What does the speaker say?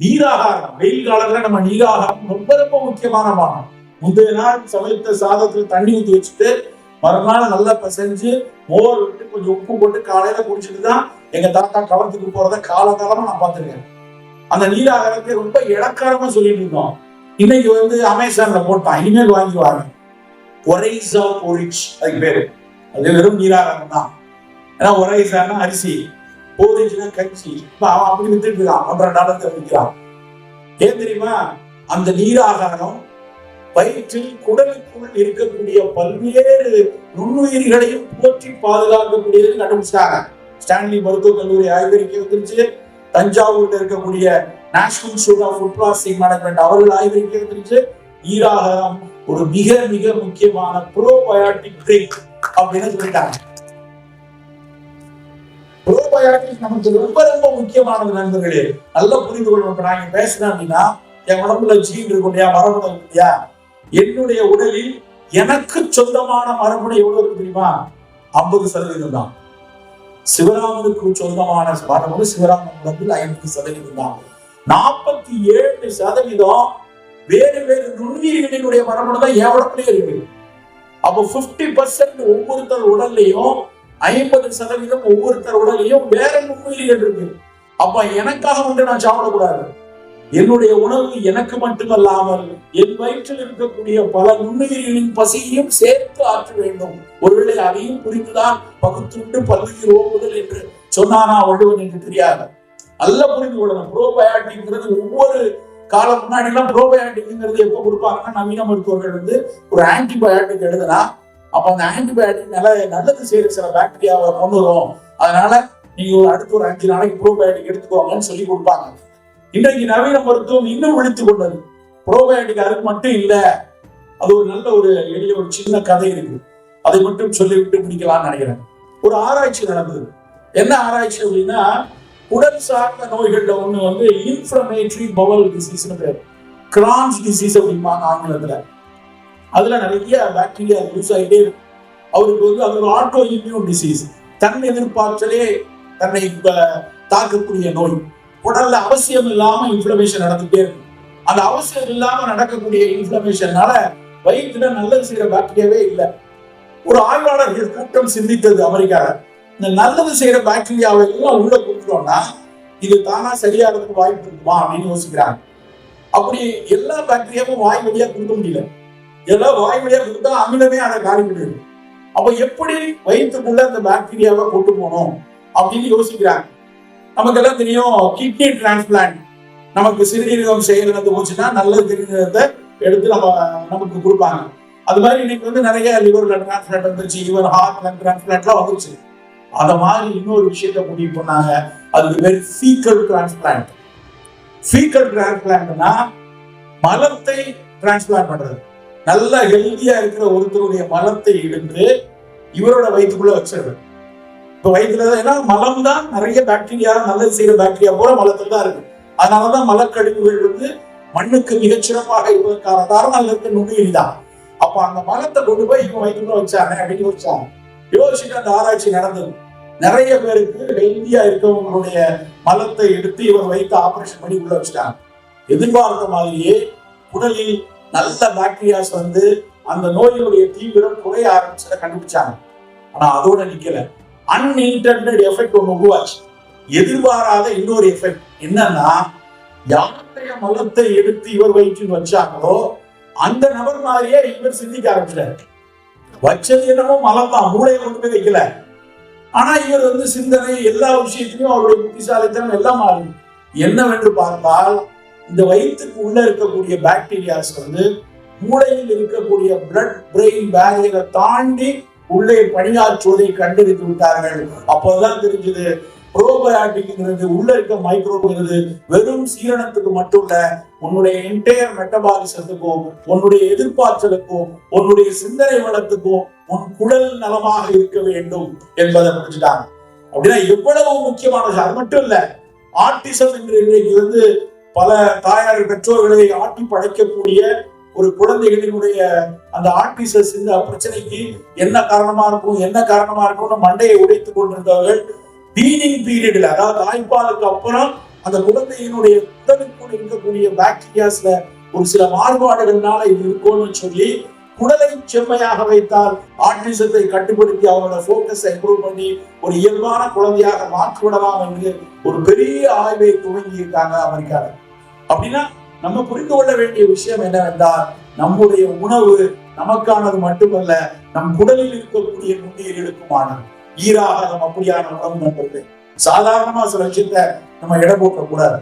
நீராகாரம். வெயில் காலத்துல நம்ம நீராகாரம் ரொம்ப ரொம்ப முக்கியமான பானம். முந்தைய நாள் சமைத்த சாதத்துல தண்ணி ஊற்றி வச்சுட்டு மறுநாள் நல்லா பிசைஞ்சு மோர் விட்டு கொஞ்சம் உப்பு போட்டு காலையில குடிச்சிட்டு தான் எங்க தாத்தா களத்துக்கு போறத காலகாலமா நான் பார்த்திருக்கேன். அந்த நீராகாரத்தை ரொம்ப இலக்காரமா சொல்லிட்டு இருந்தோம். இன்னைக்கு வந்து அமேசான்ல போட்டான். இனிமேல் வாங்கி வாங்க. ஒரைசா போரிச் அதுக்கு பேரு. அது வெறும் நீராகாரம் தான். ஏன்னா ஒரைசான்னா அரிசி. போரிச்சுனா கட்சி இப்ப அவன் அப்படி வித்துட்டு இருக்கான் ஒன்றரை டாலர் விற்கிறான் ஏன் தெரியுமா? அந்த நீராகாரம் வயிற்றில் குடலுக்குள் இருக்கக்கூடிய பல்வேறு நுண்ணுயிர்களையும் போற்றி பாதுகாக்கக்கூடியது கண்டுபிடிச்சாங்க ஸ்டான்லி மருத்துவக் கல்லூரி ஆய்வறிக்கை வந்துருச்சு. தஞ்சாவூர்ல இருக்கக்கூடிய national institute of food processing management அவர்கள் ஆய்வறிக்கை வந்துருச்சு. நீராகாரம் ஒரு மிக மிக முக்கியமான ப்ரோபயாட்டிக் ட்ரிங்க் அப்படின்னு சொல்லிட்டாங்க. எனக்கு நமக்கு ரொம்ப ரொம்ப முக்கியமானது நண்பர்களே. நல்லா புரிந்து கொள்ளணும் இப்ப நான் இங்க அப்படின்னா என் உடம்புல ஜீன் இருக்கும் இல்லையா? மரபணு இருக்கு இல்லையா? என்னுடைய உடலில் எனக்கு சொந்தமான மரபணு எவ்வளவு இருக்கு தெரியுமா? ஐம்பது சதவீதம் தான். சிவராமனுக்கு சொந்தமான மரபணு சிவராமன் உடம்பில் ஐம்பது சதவீதம் தான். நாற்பத்தி ஏழு சதவீதம் வேறு வேறு நுண்ணுயிர்களினுடைய மரபணு தான் என் உடம்புலயே இருக்கு. அப்போ பிப்டி பர்சன்ட் ஒவ்வொருத்தர் உடல்லையும் ஐம்பது சதவீதம் ஒவ்வொருத்தர் உடலையும் வேற நுண்ணுயிர்கள் இருக்கு. அப்ப எனக்காக வந்து நான் சாப்பிடக்கூடாது. என்னுடைய உணவு எனக்கு மட்டுமல்லாமல் என் வயிற்றில் இருக்கக்கூடிய பல நுண்ணுயிர்களின் பசியையும் சேர்த்து ஆற்ற வேண்டும். ஒருவேளை அதையும் புரிந்துதான் பகுத்துண்டு பல்லுயிர் ஓம்புதல் என்று சொன்னானா வள்ளுவன் என்று தெரியாது. நல்ல புரிந்து கொள்ளணும். ப்ரோபயாட்டிக்ங்கிறது ஒவ்வொரு காலம் முன்னாடி எல்லாம் ப்ரோபயாட்டிக்ங்கிறது எப்ப கொடுப்பாங்கன்னா நவீன மருத்துவர்கள் வந்து ஒரு ஆன்டிபயாட்டிக் எழுதுனா அப்ப அந்த ஆன்டிபயாட்டிக் நல்ல நல்லது செய்யற சில பாக்டீரியாவை கொண்டு வரும் அதனால நீங்க ஒரு அடுத்த ஒரு அஞ்சு நாளைக்கு ப்ரோபயாட்டிக் எடுத்துக்கோங்கன்னு சொல்லி கொடுப்பாங்க. இன்றைக்கு நவீன மருத்துவம் இன்னும் விழித்து கொண்டது. ப்ரோபயாட்டிக் அதுக்கு மட்டும் இல்ல. அது ஒரு நல்ல ஒரு எளிய ஒரு சின்ன கதை இருக்கு. அதை மட்டும் சொல்லிவிட்டு பிடிக்கலாம்னு நினைக்கிறேன். ஒரு ஆராய்ச்சி நடந்தது. என்ன ஆராய்ச்சி அப்படின்னா உடல் சார்ந்த நோய்கள்ல ஒண்ணு வந்து இன்ஃபிளமேட்டரி பவல் டிசீஸ்னு பேர். கிரான்ஸ் டிசீஸ் அப்படிம்பாங்க ஆங்கிலத்துல. அதுல நிறைய பாக்டீரியா யூஸ் ஆகிட்டே இருக்கும் அவருக்கு வந்து அது ஒரு ஆட்டோ இம்யூன் டிசீஸ் தன் எதிர்பார்த்தலே தன்னை தாக்கக்கூடிய நோய். உடல்ல அவசியம் இல்லாம இன்ஃபிளமேஷன் நடந்துட்டே இருக்கும் அந்த அவசியம் இல்லாம நடக்கக்கூடிய இன்ஃபிளமேஷனால வயிற்றுல நல்லது செய்யற பாக்டீரியாவே இல்லை. ஒரு ஆய்வாளர்கள் கூட்டம் சிந்தித்தது அமெரிக்கால. இந்த நல்லது செய்யற பாக்டீரியாவை எல்லாம் உள்ள கொடுத்துட்டோம்னா இது தானா சரியாகிறதுக்கு வாய்ப்பு இருக்குமா அப்படின்னு யோசிக்கிறாங்க. அப்படி எல்லா பாக்டீரியாவும் வாய் வழியா கொடுக்க முடியல. இதெல்லாம் வாய் வழியா கொடுத்தா அமிலமே அதை காலி பண்ணிடும். அப்ப எப்படி வயிற்றுக்குள்ள அந்த பாக்டீரியாவை கொண்டு போகணும் அப்படின்னு யோசிக்கிறாங்க. நமக்கு எல்லாம் தெரியும் கிட்னி டிரான்ஸ்பிளான்ட் நமக்கு சிறுநீரகம் செய்யறது போச்சுன்னா நல்ல சிறுநீரகத்தை எடுத்து நம்ம நமக்கு கொடுப்பாங்க. அது மாதிரி இன்னைக்கு வந்து நிறைய லிவர் டிரான்ஸ்பிளான்ட் வந்துருச்சு லிவர் ஹார்ட் பிளட் டிரான்ஸ்பிளான்ட்லாம் வந்துருச்சு. அத மாதிரி இன்னொரு விஷயத்த முடிவு பண்ணாங்க அதுக்கு பேர் ஃபீக்கல் டிரான்ஸ்பிளான்ட் ஃபீக்கல் டிரான்ஸ்பிளான்ட்னா மலத்தை டிரான்ஸ்பிளான்ட் பண்றது. நல்ல ஹெல்த்தியா இருக்கிற ஒருத்தருடைய மலத்தை எடுத்து இவரோட வயிற்றுக்குள்ள வச்சிருது இப்ப வயிற்றுல ஏன்னா மலம் தான் நிறைய பாக்டீரியா நல்லது செய்யற பாக்டீரியா போல மலத்துல தான் இருக்கு. அதனாலதான் மலக்கழிவுகள் வந்து மண்ணுக்கு மிகச்சிறப்பாக இருப்பதற்கான காரணம் இருக்க நுண்ணுயிரி தான். அப்ப அந்த மலத்தை கொண்டு போய் இவன் வயிற்றுக்குள்ள வச்சாங்க அப்படின்னு வச்சாங்க யோசிச்சுட்டு அந்த ஆராய்ச்சி நடந்தது. நிறைய பேருக்கு ஹெல்தியா இருக்கவங்களுடைய மலத்தை எடுத்து இவர் வைத்து ஆபரேஷன் பண்ணி உள்ள வச்சுட்டாங்க. எதிர்பார்த்த மாதிரியே உடலில் நல்ல பாக்டீரியாஸ் வந்து அந்த நோயினுடைய தீவிரம் குறைய ஆரம்பிச்சதை கண்டுபிடிச்சாங்க. ஆனா அதோட நிக்கல. அன்இன்டென்டட் எஃபெக்ட் ஒன்று உருவாச்சு. எதிர்பாராத இன்னொரு எஃபெக்ட் என்னன்னா யாருடைய மலத்தை எடுத்து இவர் வயிற்றுன்னு வச்சாங்களோ அந்த நபர் மாதிரியே இவர் சிந்திக்க ஆரம்பிச்சார் வச்சது என்னமோ மலம் தான் மூளையை கொண்டு போய் வைக்கல. ஆனா இவர் வந்து சிந்தனை எல்லா விஷயத்திலையும் அவருடைய புத்திசாலித்தனம் எல்லாம் மாறும் என்னவென்று பார்த்தால் இந்த வயிற்றுக்கு உள்ள இருக்கக்கூடிய பாக்டீரியாஸ் வந்து மூளையில் இருக்கக்கூடிய பிளட் பிரெயின் பேரியரை தாண்டி உள்ளே பணியாற்றுவதை கண்டறிந்து விட்டார்கள். அப்போதான் தெரிஞ்சது ப்ரோபயாட்டிக்ங்கிறது உள்ள இருக்க மைக்ரோங்கிறது வெறும் சீரணத்துக்கு மட்டும் இல்ல உன்னுடைய என்டையர் மெட்டபாலிசத்துக்கும் உன்னுடைய எதிர்பார்த்தலுக்கும் உன்னுடைய சிந்தனை வளத்துக்கும் உன் குடல் நலமாக இருக்க வேண்டும் என்பதை முடிச்சுட்டாங்க அப்படின்னா எவ்வளவு முக்கியமானது அது மட்டும் இல்ல ஆர்டிசம் என்று இன்றைக்கு வந்து பல தாயார் பெற்றோர்களை ஆட்டி படைக்கக்கூடிய ஒரு குழந்தைகளினுடைய அந்த ஆர்டிசஸ் இந்த பிரச்சனைக்கு என்ன காரணமா இருக்கும் என்ன காரணமா இருக்கும்னு மண்டையை உடைத்துக் கொண்டிருந்தவர்கள் வீனிங் பீரியட்ல அதாவது தாய்ப்பாலுக்கு அப்புறம் அந்த குழந்தையினுடைய உடலுக்குள் இருக்கக்கூடிய பாக்டீரியாஸ்ல ஒரு சில மாறுபாடுகள்னால இது இருக்கும்னு சொல்லி குடலை செம்மையாக வைத்தால் ஆட்டிசத்தை கட்டுப்படுத்தி அவரோட போக்கஸை இம்ப்ரூவ் பண்ணி ஒரு இயல்பான குழந்தையாக மாற்றிவிடலாம் என்று ஒரு பெரிய ஆய்வை துவங்கி இருக்காங்க அமெரிக்கால அப்படின்னா நம்ம புரிந்து கொள்ள வேண்டிய விஷயம் என்னவென்றால் நம்முடைய உணவு நமக்கானது மட்டுமல்ல நம் குடலில் இருக்கக்கூடிய நுண்ணுயிர்களுக்குமானது ஈராக நம்ம அப்படியான உணவு நம்புறது சாதாரணமா சில விஷயத்த நம்ம இடம் போட்டக்கூடாது